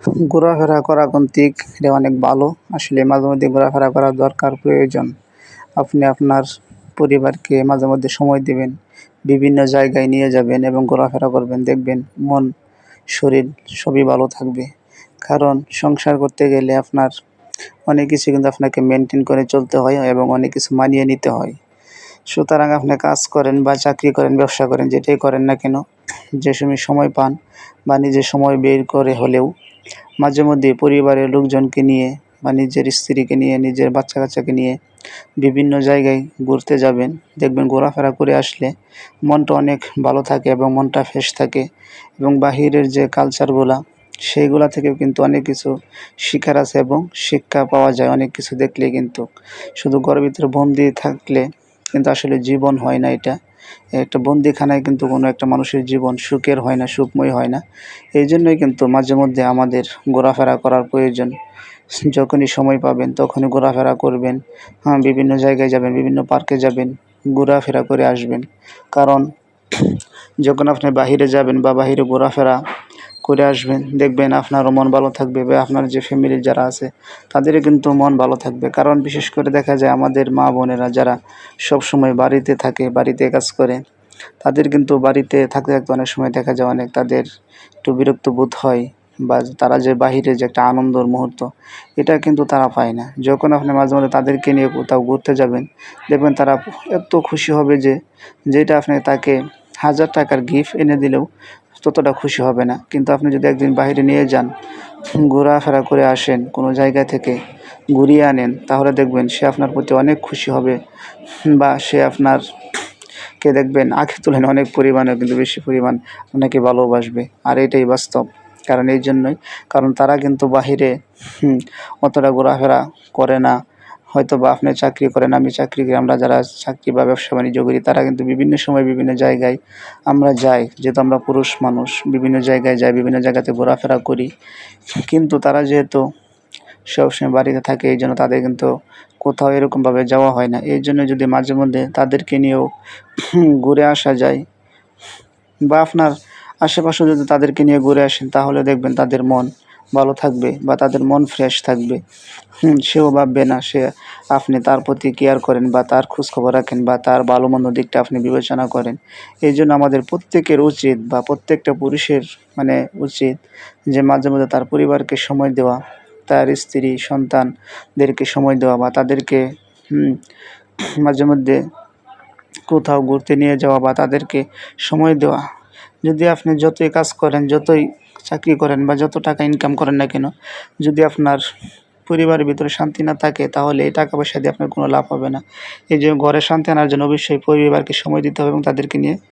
ঘোরাফেরা করা কন্তিক এটা অনেক ভালো। আসলে মাঝে মধ্যে ঘোরাফেরা করা দরকার, প্রয়োজন। আপনি আপনার পরিবারকে মাঝে মধ্যে সময় দেবেন, বিভিন্ন জায়গায় নিয়ে যাবেন এবং ঘোরাফেরা করবেন, দেখবেন মন, শরীর সবই ভালো থাকবে। কারণ সংসার করতে গেলে আপনার অনেক কিছু কিন্তু আপনাকে মেনটেন করে চলতে হয় এবং অনেক কিছু মানিয়ে নিতে হয়। সুতরাং আপনি কাজ করেন বা চাকরি করেন, ব্যবসা করেন, যেটাই করেন না কেন যে সময় সময় পান বা নিজের সময় বের করে হলেও মাঝে মধ্যে পরিবারের লোকজনকে নিয়ে বা নিজের স্ত্রীকে নিয়ে, নিজের বাচ্চা কাচ্চাকে নিয়ে বিভিন্ন জায়গায় ঘুরতে যাবেন। দেখবেন ঘোরাফেরা করে আসলে মনটা অনেক ভালো থাকে এবং মনটা ফ্রেশ থাকে এবং বাহিরের যে কালচারগুলা সেইগুলা থেকেও কিন্তু অনেক কিছু শিখার আছে এবং শিক্ষা পাওয়া যায় অনেক কিছু দেখলে কিন্তু। শুধু ভিতরে বন্দি থাকলে কিন্তু আসলে জীবন হয় না এটা। একটা বন্দিখানায় কিন্তু কোনো একটা মানুষের জীবন সুখের হয় না, সুখময় হয় না। এই জন্যই কিন্তু মাঝে মধ্যে আমাদের ঘোরাফেরা করার প্রয়োজন। যখনই সময় পাবেন তখনই ঘোরাফেরা করবেন। হ্যাঁ বিভিন্ন জায়গায় যাবেন, বিভিন্ন পার্কে যাবেন, ঘোরাফেরা করে আসবেন। কারণ, যখন আপনি বাহিরে যাবেন বা বাহিরে ঘোরাফেরা করে আসবেন। দেখবেন আপনারও মন ভালো থাকবে বা আপনার যে ফ্যামিলির যারা আছে, তাদেরও কিন্তু মন ভালো থাকবে। কারণ বিশেষ করে দেখা যায় আমাদের মা বোনেরা যারা সব সময় বাড়িতে থাকে, বাড়িতে কাজ করে, তাদের কিন্তু বাড়িতে থাকতে থাকতে অনেক সময় দেখা যায় অনেক তাদের একটু বিরক্ত বোধ হয় বা তারা যে বাহিরে যে একটা আনন্দর মুহূর্ত, এটা কিন্তু তারা পায় না। যখন আপনি মাঝে মধ্যে তাদেরকে নিয়ে কোথাও ঘুরতে যাবেন, দেখবেন তারা এত খুশি হবে যে, যেটা আপনি তাকে হাজার টাকার গিফট এনে দিলেও ততটা খুশি হবে না। কিন্তু আপনি যদি একদিন বাইরে নিয়ে যান, ঘোরাফেরা করে আসেন কোনো জায়গা থেকে, ঘুরিয়ে আনেন, তাহলে দেখবেন সে আপনার প্রতি অনেক খুশি হবে বা সে আপনার কে দেখবেন আখে তুলেন অনেক পরিমাণে কিন্তু বেশি পরিমাণ আপনাকে ভালোবাসবে। আর এটাই বাস্তব। কারণ এই জন্যই, কারণ তারা কিন্তু বাহিরে অতটা ঘোরাফেরা করে না। হয়তো বা আপনি চাকরি করেন, আমি চাকরি করি, আমরা যারা চাকরি বা ব্যবসা বাণিজ্য করি, তারা কিন্তু বিভিন্ন সময় বিভিন্ন জায়গায় আমরা যাই, যেহেতু আমরা পুরুষ মানুষ, বিভিন্ন জায়গায় যাই, বিভিন্ন জায়গাতে ঘোরাফেরা করি। কিন্তু তারা যেহেতু সবসময় বাড়িতে থাকে, এই জন্য তাদের কিন্তু কোথাও এরকমভাবে যাওয়া হয় না। এই জন্য যদি মাঝে মধ্যে তাদেরকে নিয়েও ঘুরে আসা যায়, বা আপনার আশেপাশে যদি তাদেরকে নিয়ে ঘুরে আসেন, তাহলে দেখবেন তাদের মন ভালো থাকবে বা তাদের মন ফ্রেশ থাকবে। সেও ভাববে না, সে আপনি তার প্রতি কেয়ার করেন বা তার খোঁজখবর রাখেন বা তার ভালো মন্দ দিকটা আপনি বিবেচনা করেন। এই জন্য আমাদের প্রত্যেকের উচিত বা প্রত্যেকটা পুরুষের মানে উচিত যে মাঝে মধ্যে তার পরিবারকে সময় দেওয়া, তার স্ত্রী, সন্তানদেরকে সময় দেওয়া বা তাদেরকে মাঝে মধ্যে কোথাও ঘুরতে নিয়ে যাওয়া বা তাদেরকে সময় দেওয়া। যদি আপনি যতই কাজ করেন, যতই চাকরি করেন বা যত টাকা ইনকাম করেন না কেন, যদি আপনার পরিবারের ভিতরে শান্তি না থাকে, তাহলে এই টাকা পয়সা দিয়ে আপনার কোনো লাভ হবে না। এই যে ঘরে শান্তি আনার জন্য অবশ্যই পরিবারকে সময় দিতে হবে এবং তাদেরকে নিয়ে